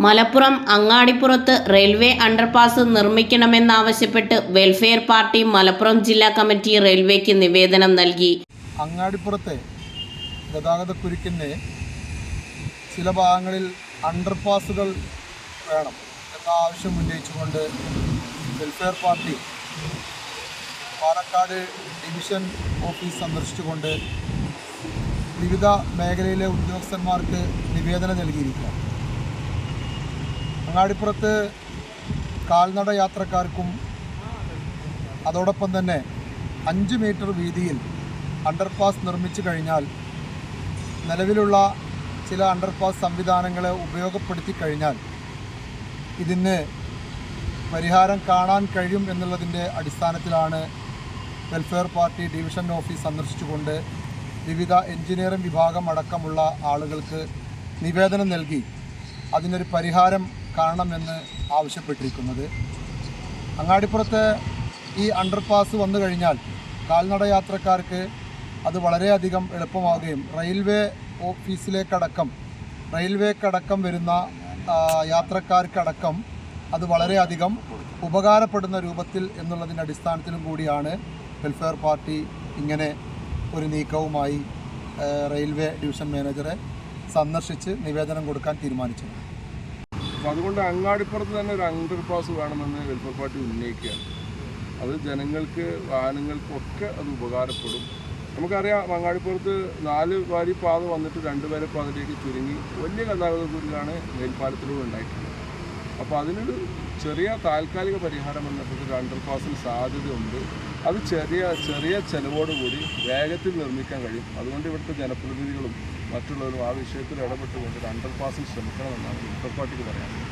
മലപ്പുറം അങ്ങാടിപ്പുറത്ത് railway underpass നിർമ്മിക്കണമെന്നാവശ്യപ്പെട്ട് welfare party Malappuram ജില്ലാ കമ്മിറ്റി റെയിൽവേക്ക് നിവേദനം നൽകി. അങ്ങാടിപ്പുറത്തെ ഗതാഗത കുരുക്കിന്റെ ചില ഭാഗങ്ങളിൽ അണ്ടർപാസുകൾ വേണം എന്ന ആവശ്യം ഉന്നയിച്ചുകൊണ്ട് welfare party Palakkad division office സന്ദർശിച്ചുകൊണ്ട് വിവിധ മേഖലയിലെ ഉദ്യോഗസ്ഥന്മാർക്ക് നിവേദനം നൽകിയിരിക്കുക അങ്ങാടിപ്പുറത്ത് കാൽനട യാത്രക്കാർക്കും അതോടൊപ്പം തന്നെ അഞ്ച് മീറ്റർ വീതിയിൽ അണ്ടർപാസ് നിർമ്മിച്ചു കഴിഞ്ഞാൽ നിലവിലുള്ള ചില അണ്ടർപാസ് സംവിധാനങ്ങളെ ഉപയോഗപ്പെടുത്തി കഴിഞ്ഞാൽ ഇതിന് പരിഹാരം കാണാൻ കഴിയും എന്നുള്ളതിന്റെ അടിസ്ഥാനത്തിലാണ് വെൽഫെയർ പാർട്ടി ഡിവിഷൻ ഓഫീസ് സന്ദർശിച്ചുകൊണ്ട് വിവിധ എഞ്ചിനീയറിംഗ് വിഭാഗം അടക്കമുള്ള ആളുകൾക്ക് നിവേദനം നൽകി. അതിനൊരു പരിഹാരം കാണണമെന്ന് ആവശ്യപ്പെട്ടിരിക്കുന്നത്. അങ്ങാടിപ്പുറത്ത് ഈ അണ്ടർപാസ് വന്നു കഴിഞ്ഞാൽ കാൽനട യാത്രക്കാർക്ക് അത് വളരെയധികം എളുപ്പമാവുകയും റെയിൽവേ ഓഫീസിലേക്കടക്കം റെയിൽവേക്കടക്കം വരുന്ന യാത്രക്കാർക്കടക്കം അത് വളരെയധികം ഉപകാരപ്പെടുന്ന രൂപത്തിൽ എന്നുള്ളതിന്റെ അടിസ്ഥാനത്തിലും കൂടിയാണ് വെൽഫെയർ പാർട്ടി ഇങ്ങനെ ഒരു നീക്കവുമായി റെയിൽവേ ഡിവിഷൻ മാനേജറെ സന്ദർശിച്ച് നിവേദനം കൊടുക്കാൻ തീരുമാനിച്ചത്. അപ്പോൾ അതുകൊണ്ട് അങ്ങാടിപ്പുറത്ത് തന്നെ ഒരു അണ്ടർ പാസ് വേണമെന്ന് വെൽഫെയർ പാർട്ടി ഉന്നയിക്കുകയാണ്. അത് ജനങ്ങൾക്ക് വാഹനങ്ങൾക്കൊക്കെ അത് ഉപകാരപ്പെടും. നമുക്കറിയാം അങ്ങാടിപ്പുറത്ത് നാല് വാരി പാത വന്നിട്ട് രണ്ട് വരി പാതയിലേക്ക് ചുരുങ്ങി വലിയ ഗതാഗത കുരുക്കാണ് മേൽപ്പാലത്തിലൂടെ ഉണ്ടായിട്ടുള്ളത്. അപ്പോൾ അതിനൊരു ചെറിയ താൽക്കാലിക പരിഹാരം എന്നപ്പോൾ ഒരു അണ്ടർ പാസിന് സാധ്യതയുണ്ട്. അത് ചെറിയ ചെറിയ ചെലവോടുകൂടി വേഗത്തിൽ നിർമ്മിക്കാൻ കഴിയും. അതുകൊണ്ട് ഇവിടുത്തെ ജനപ്രതിനിധികളും മറ്റുള്ളവരും ആ വിഷയത്തിൽ ഇടപെട്ടുകൊണ്ട് ഒരു അണ്ടർ പാസിന് ശ്രമിക്കണമെന്നാണ് വെൽഫെയർ പാർട്ടിക്ക് പറയാനുള്ളത്.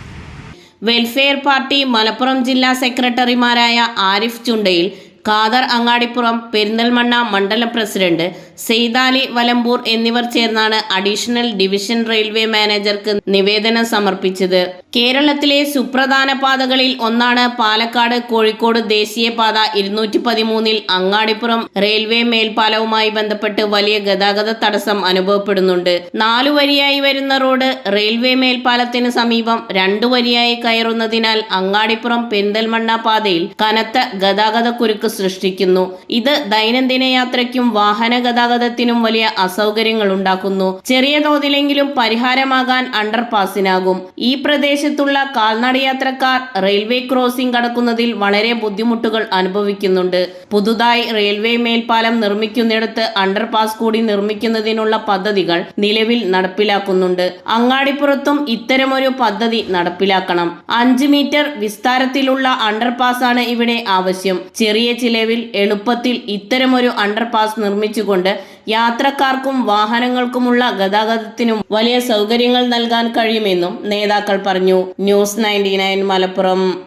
വെൽഫെയർ പാർട്ടി മലപ്പുറം ജില്ലാ സെക്രട്ടറിമാരായ ആരിഫ് ചുണ്ടയിൽ ഖാദർ അങ്ങാടിപ്പുറം പെരിന്തൽമണ്ണ മണ്ഡലം പ്രസിഡന്റ് സെയ്താലി വലമ്പൂർ എന്നിവർ ചേർന്നാണ് അഡീഷണൽ ഡിവിഷൻ റെയിൽവേ മാനേജർക്ക് നിവേദനം സമർപ്പിച്ചത്. കേരളത്തിലെ സുപ്രധാന പാതകളിൽ ഒന്നാണ് പാലക്കാട് കോഴിക്കോട് ദേശീയപാത ഇരുന്നൂറ്റി പതിമൂന്നിൽ അങ്ങാടിപ്പുറം റെയിൽവേ മേൽപ്പാലവുമായി ബന്ധപ്പെട്ട് വലിയ ഗതാഗത തടസ്സം അനുഭവപ്പെടുന്നുണ്ട്. നാലു വരിയായി വരുന്ന റോഡ് റെയിൽവേ മേൽപ്പാലത്തിന് സമീപം രണ്ടു വരിയായി കയറുന്നതിനാൽ അങ്ങാടിപ്പുറം പെരിന്തൽമണ്ണ പാതയിൽ കനത്ത ഗതാഗത കുരുക്ക് സൃഷ്ടിക്കുന്നു. ഇത് ദൈനംദിന യാത്രയ്ക്കും വാഹന ഗതാഗതത്തിനും വലിയ അസൗകര്യങ്ങൾ ഉണ്ടാക്കുന്നു. ചെറിയ തോതിലെങ്കിലും പരിഹാരമാകാൻ അണ്ടർപാസിനാകും. ഈ പ്രദേശത്തുള്ള കാൽനട യാത്രക്കാർ റെയിൽവേ ക്രോസിംഗ് കടക്കുന്നതിൽ വളരെ ബുദ്ധിമുട്ടുകൾ അനുഭവിക്കുന്നുണ്ട്. പുതുതായി റെയിൽവേ മേൽപ്പാലം നിർമ്മിക്കുന്നിടത്ത് അണ്ടർപാസ് കൂടി നിർമ്മിക്കുന്നതിനുള്ള പദ്ധതികൾ നിലവിൽ നടപ്പിലാക്കുന്നുണ്ട്. അങ്ങാടിപ്പുറത്തും ഇത്തരമൊരു പദ്ധതി നടപ്പിലാക്കണം. അഞ്ച് മീറ്റർ വിസ്താരത്തിലുള്ള അണ്ടർപാസ് ആണ് ഇവിടെ ആവശ്യം. ചെറിയ ചിലവിൽ എളുപ്പത്തിൽ ഇത്തരമൊരു അണ്ടർപാസ് നിർമ്മിച്ചുകൊണ്ട് യാത്രക്കാർക്കും വാഹനങ്ങൾക്കുമുള്ള ഗതാഗതത്തിനും വലിയ സൗകര്യങ്ങൾ നൽകാൻ കഴിയുമെന്നും നേതാക്കൾ പറഞ്ഞു. News ninety Malappuram.